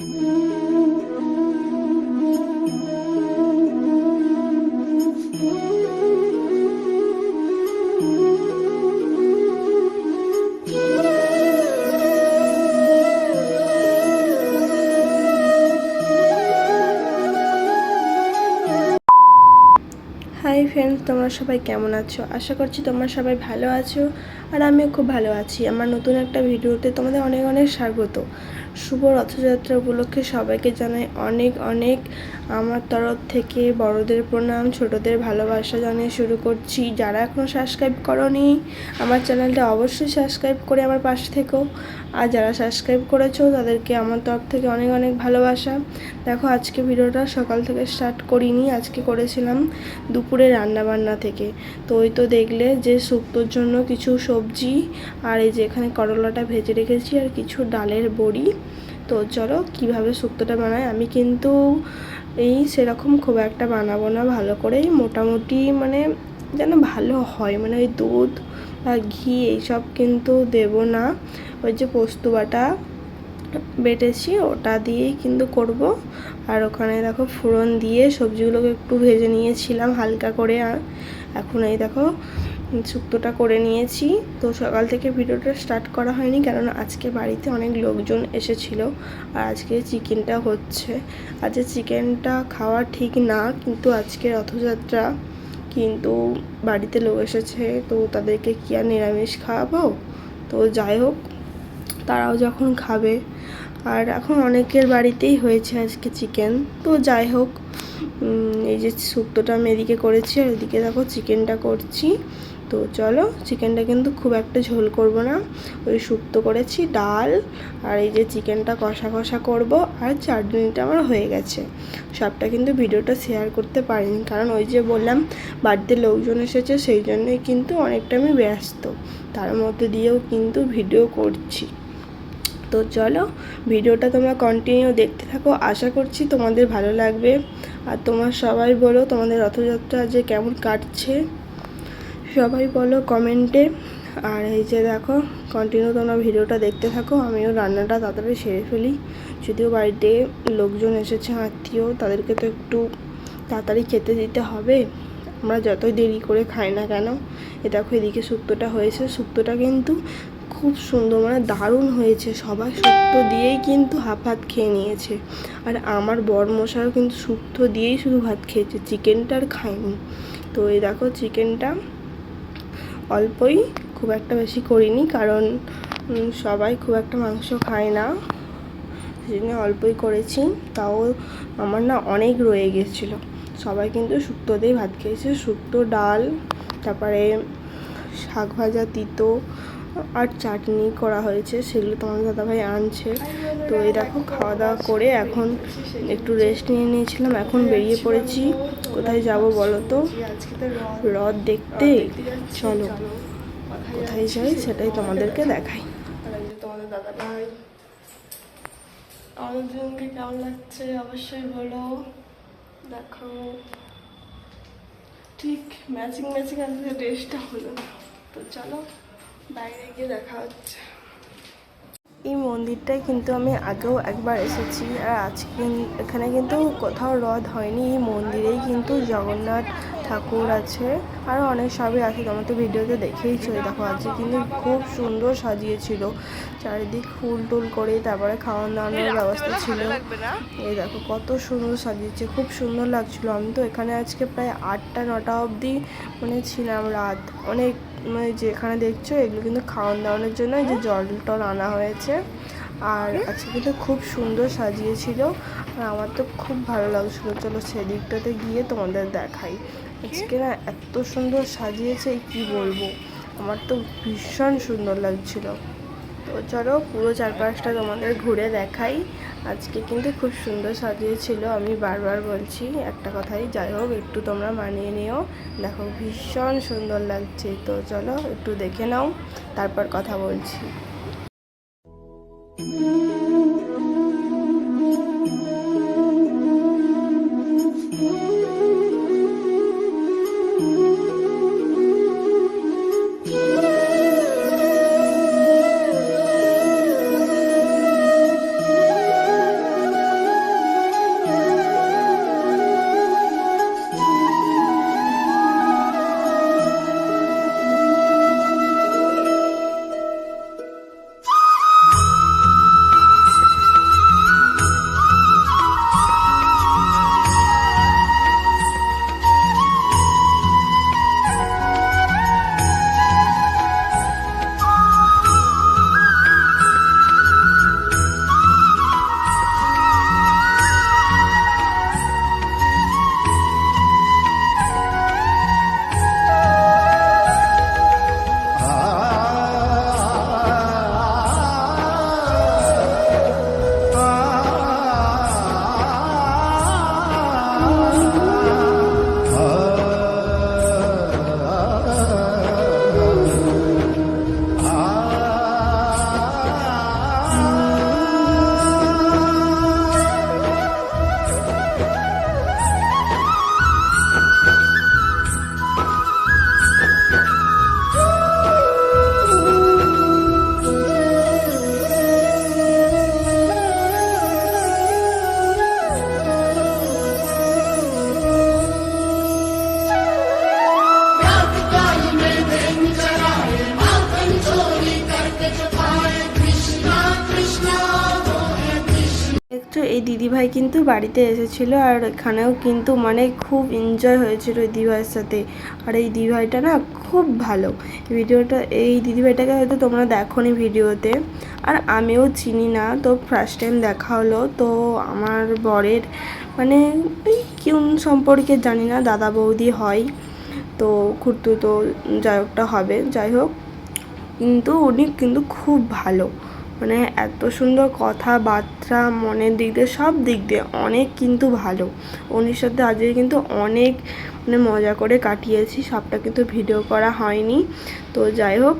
Hi friends তোমরা সবাই কেমন আছো? আশা করছি তোমরা সবাই ভালো আছো, আর আমিও খুব ভালো আছি। আমার নতুন একটা ভিডিওতে তোমাদের অনেক অনেক স্বাগত। শুভ রথযাত্রা উপলক্ষে সবাইকে জানাই অনেক অনেক আমার তরফ থেকে বড়দের প্রণাম, ছোটদের ভালোবাসা জানিয়ে শুরু করছি। যারা এখনও সাবস্ক্রাইব করনি, আমার চ্যানেলটা অবশ্যই সাবস্ক্রাইব করে আমার পাশে থেকো। আর যারা সাবস্ক্রাইব করেছ, তাদেরকে আমার তরফ থেকে অনেক অনেক ভালোবাসা। দেখো, আজকে ভিডিওটা সকাল থেকে স্টার্ট করিনি, আজকে করেছিলাম দুপুরে রান্না বান্না থেকে। তো ওই তো দেখলে যে শুক্তোর জন্য কিছু সবজি, আর এই যে এখানে করলাটা ভেজে রেখেছি, আর কিছু ডালের বড়ি। তো চলো কীভাবে শুক্তোটা বানাই? আমি কিন্তু এই সেরকম খুব একটা বানাবো না, ভালো করেই। মোটামুটি মানে যেন ভালো হয় মানে ওই দুধ বা ঘি এইসব কিন্তু দেব না। ওই যে পোস্ত বাটা বেটেছি, ওটা দিয়েই কিন্তু করব। আর ওখানে দেখো ফোড়ন দিয়ে সবজিগুলোকে একটু ভেজে নিয়েছিলাম হালকা করে আর এখন এই দেখো শুক্তোটা করে নিয়েছি। তো সকাল থেকে ভিডিওটা স্টার্ট করা হয়নি, কেননা আজকে বাড়িতে অনেক লোকজন এসেছিল আর আজকে চিকেনটা হচ্ছে। আজকে চিকেনটা খাওয়া ঠিক না, কিন্তু আজকে রথযাত্রা, কিন্তু বাড়িতে লোক এসেছে, তো তাদেরকে কি আর নিরামিষ খাওয়াবো? তো যাই হোক, তারাও যখন খাবে। আর এখন অনেকের বাড়িতেই হয়েছে আজকে চিকেন। তো যাই হোক এই যে শুক্তোটা আমি এদিকে করেছি, আর এদিকে দেখো চিকেনটা করছি। তো চলো চিকেনটা কিন্তু খুব একটা ঝোল করব না। ওই শুক্তো করেছি, ডাল আর এই যে চিকেনটা কষা কষা করব আর চাটনিটা আমার হয়ে গেছে। সবটা কিন্তু ভিডিওটা শেয়ার করতে পারিনি, কারণ ওই যে বললাম বাড়িতে লোকজন এসেছে সেই জন্যই কিন্তু অনেকটা আমি ব্যস্ত। তার মধ্যে দিয়েও কিন্তু ভিডিও করছি। তো চলো ভিডিওটা তোমরা কন্টিনিউ দেখতে থাকো। আশা করছি তোমাদের ভালো লাগবে। আর তোমরা সবাই বলো তোমাদের রথযাত্রা যে কেমন কাটছে। সবাই বলো কমেন্টে। আর এই যে দেখো কন্টিনিউ তোমরা ভিডিওটা দেখতে থাকো, আমিও রান্নাটা তাড়াতাড়ি সেরে ফেলি। যদিও বাড়িতে লোকজন এসেছে, আত্মীয়, তাদেরকে তো একটু তাড়াতাড়ি খেতে দিতে হবে। আমরা যতই দেরি করে খাই না কেন, এ দেখো এদিকে শুক্তোটা হয়েছে। শুক্তোটা কিন্তু খুব সুন্দর মানে দারুণ হয়েছে। সবাই শুক্তো দিয়েই কিন্তু হাফ ভাত খেয়ে নিয়েছে। আর আমার বর মশাইও কিন্তু শুক্তো দিয়েই শুধু ভাত খেয়েছে। চিকেনটা আর খায়নি। তো এই দেখো, চিকেনটা অল্পই খুব একটা বেশি করিনি কারণ সবাই খুব একটা মাংস খায় না। সেই জন্য অল্পই করেছি। তাও আমার না অনেক রয়ে গেছিল। সবাই কিন্তু শুক্তো দিয়ে ভাত খেয়েছে। শুক্তো, ডাল, তারপরে শাক ভাজা, তিতো আর চাটনি করা হয়েছে। সেগুলো তোমার দাদাভাই আনছে। তো এই দেখো, খাওয়া দাওয়া করে এখন একটু রেস্ট নিয়ে নিয়েছিলাম, এখন বেরিয়ে পড়েছি। কোথায় যাব বলো তো? রথ দেখতে। চলো, কোথায় যাই সেটাই তোমাদেরকে দেখাই। তোমাদের দাদা ভাই আমাদের কেমন লাগছে? অবশ্যই বলো। দেখো ঠিক ম্যাচিং ম্যাচিং আজকে ড্রেসটা হলো তো চলো, বাইরে গিয়ে দেখা হচ্ছে। এই মন্দিরটায় কিন্তু আমি আগেও একবার এসেছি আর আজকে এখানে কিন্তু কোথাও রথ হয়নি। এই মন্দিরেই কিন্তু জগন্নাথ ঠাকুর আছে আরও অনেক সবই আছে। তোমার তো ভিডিওতে দেখেইছো দেখো, আজকে কিন্তু খুব সুন্দর সাজিয়েছিল। চারিদিক ফুল টুল করে তারপরে খাওয়ান দাওয়ানোর ব্যবস্থা ছিল। এই দেখো, কত সুন্দর সাজিয়েছে। খুব সুন্দর লাগছিল। আমি তো এখানে আজকে প্রায় আটটা, নটা অবধি মানে ছিলাম রাত। অনেক মানে যেখানে দেখছ, এগুলো কিন্তু খাওয়ান দাওয়ানোর জন্য যে জল টল আনা হয়েছে। আর আজকে কিন্তু খুব সুন্দর সাজিয়েছিল। আর আমার তো খুব ভালো লাগছিল। চলো সেদিকটাতে গিয়ে তোমাদের দেখাই। আজকে না এত সুন্দর সাজিয়েছে, কি বলব? আমার তো ভীষণ সুন্দর লাগছিল। তো চলো পুরো চারপাশটা তোমাদের ঘুরে দেখাই। আজকে কিন্তু খুব সুন্দর সাজিয়েছিল, আমি বারবার বলছি একটা কথাই, যাই হোক, একটু তোমরা মানিয়ে নিও। দেখো, ভীষণ সুন্দর লাগছে। তো চলো, একটু দেখে নাও, তারপর কথা বলছি। তো এই দিদিভাই কিন্তু বাড়িতে এসেছিল আর এখানেও কিন্তু মানে খুব এনজয় হয়েছিল এই দিদিভাইয়ের সাথে। আর এই দিদিভাইটা না খুব ভালো। ভিডিওটা, এই দিদিভাইটাকে হয়তো তোমরা দেখো দেখোনি ভিডিওতে। আর আমিও চিনি না, তো ফার্স্ট টাইম দেখা হলো। তো আমার বরের মানে কোন সম্পর্কে জানি না, দাদা বৌদি হয়। তো খুঁড়তু তো যাই হোকটা হবে, যাই হোক। কিন্তু উনি কিন্তু খুব ভালো। মানে এত সুন্দর কথাবার্তা, মনের দিক দিয়ে, সব দিক দিয়ে অনেক কিন্তু ভালো। উনির সাথে আজকে কিন্তু অনেক মানে মজা করে কাটিয়েছি, সবটা কিন্তু ভিডিও করা হয়নি। তো যাই হোক,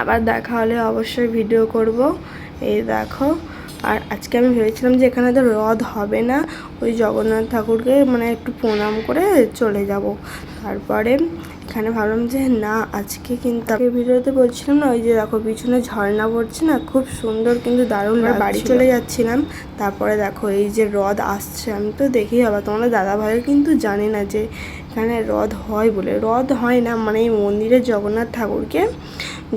আবার দেখা হলে অবশ্যই ভিডিও করব। এই দেখো, আর আজকে আমি ভেবেছিলাম যে এখানে তো হ্রদ হবে না, ওই জগন্নাথ ঠাকুরকে মানে একটু প্রণাম করে চলে যাব। তারপরে এখানে ভাবলাম যে না আজকে কিন্তু ভিডিওতে বলছিলাম না ওই যে দেখো পিছনে ঝর্ণা পড়ছে না খুব সুন্দর কিন্তু দারুণ। বাড়ি চলে যাচ্ছিলাম তারপরে দেখো এই যে হ্রদ আসছে আমি তো দেখেই হবে তোমাদের দাদা ভাইও কিন্তু জানে না যে এখানে হ্রদ হয় বলে। হ্রদ হয় না মানে এই মন্দিরে জগন্নাথ ঠাকুরকে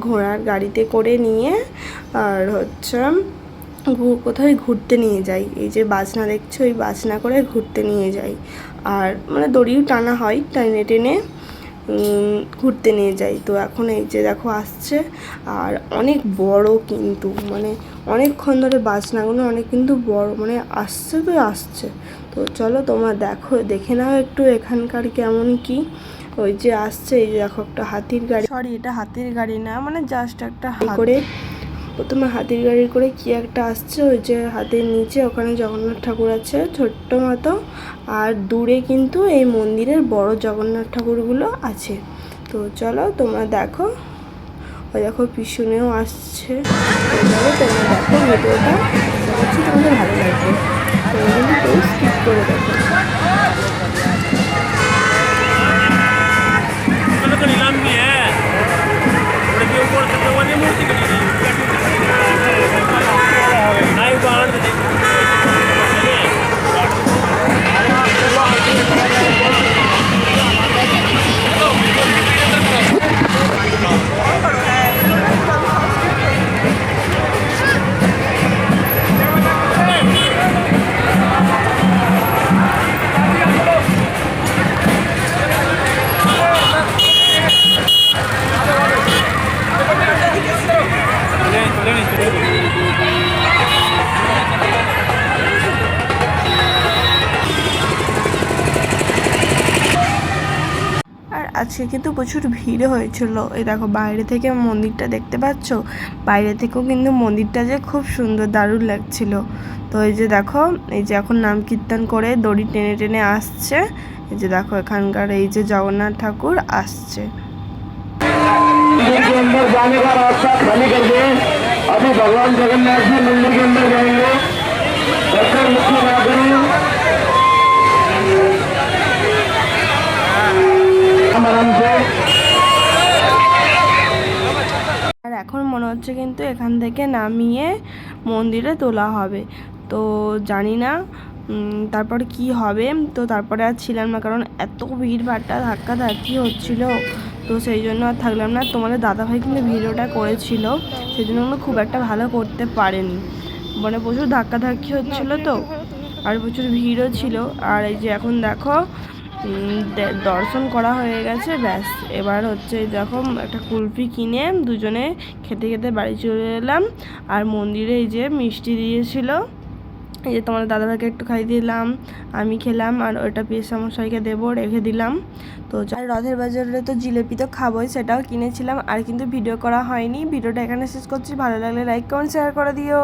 ঘোড়ার গাড়িতে করে নিয়ে আর হচ্ছে কোথায় ঘুরতে নিয়ে যাই। এই যে বাজনা দেখছ ওই বাজনা করে ঘুরতে নিয়ে যাই। আর মানে দড়িও টানা হয় টেনে টেনে। ঘুরতে নিয়ে যাই। তো এখন এই যে দেখো আসছে আর অনেক বড় কিন্তু মানে অনেকক্ষণ ধরে বাজনাগুলো অনেক কিন্তু বড় মানে আসছে তো আসছে। তো চলো তোমার দেখো দেখে নাও একটু এখানকার কেমন কি। ওই যে আসছে এই যে দেখো একটা হাতির গাড়ি। সরি এটা হাতির গাড়ি না মানে জাস্ট একটা হাতি। করে প্রথমে হাতির গাড়ি করে কি একটা আসছে? ওই যে হাতির নিচে ওখানে জগন্নাথ ঠাকুর আছে, ছোট্ট মতো। আর দূরে কিন্তু এই মন্দিরের বড় জগন্নাথ ঠাকুরগুলো আছে। তো চলো তোমরা দেখো। ওই দেখো পিছনেও আসছে। তোমরা দেখো ভিডিওটা। করছি তোমাদের ভালো লাগবে। তোমরা স্কিপ করে দেখো? Udah di umur uh, naive আজকে কিন্তু প্রচুর ভিড় হয়েছিল এই দেখো বাইরে থেকে মন্দিরটা দেখতে পাচ্ছ বাইরে থেকেও কিন্তু মন্দিরটা যে খুব সুন্দর দারুণ লাগছিল তো এই যে দেখো এই যে এখন নাম কীর্তন করে দড়ি টেনে টেনে আসছে এই যে দেখো এখানকার এই যে জগন্নাথ ঠাকুর আসছে मंदिर के अंदर जाने का रास्ता खाली कर दें अभी भगवान जगन्नाथ जी मंदिर के अंदर जाएंगे আর এখন মনে হচ্ছে কিন্তু এখান থেকে নামিয়ে মন্দিরে তোলা হবে। তো জানি না তারপর কি হবে? তো তারপরে আর ছিলাম না, কারণ এত ভিড় ভাড়টা ধাক্কা ধাক্কি হচ্ছিল। তো সেই জন্য আর থাকলাম না। তোমাদের দাদাভাই কিন্তু ভিডিওটা করেছিল, সেই জন্য খুব একটা ভালো করতে পারেনি। মানে প্রচুর ধাক্কাধাক্কি হচ্ছিল তো, আর প্রচুর ভিড়ও ছিল। আর এই যে এখন দেখো দর্শন করা হয়ে গেছে, ব্যাস। এবার হচ্ছে, দেখো, একটা কুলফি কিনে দুজনে খেতে খেতে বাড়ি চলে এলাম। আর মন্দিরে এই যে মিষ্টি দিয়েছিল, এই যে তোমার দাদাভাইকে একটু খাইয়ে দিলাম, আমি খেলাম, আর ওটা পেশামশাইকে দেবো, রেখে দিলাম। তো রথের বাজারে তো জিলেপি তো খাবোই, সেটাও কিনেছিলাম, আর কিন্তু ভিডিও করা হয়নি। ভিডিওটা এখানে শেষ করছি, ভালো লাগলে লাইক কমেন্ট শেয়ার করে দিও।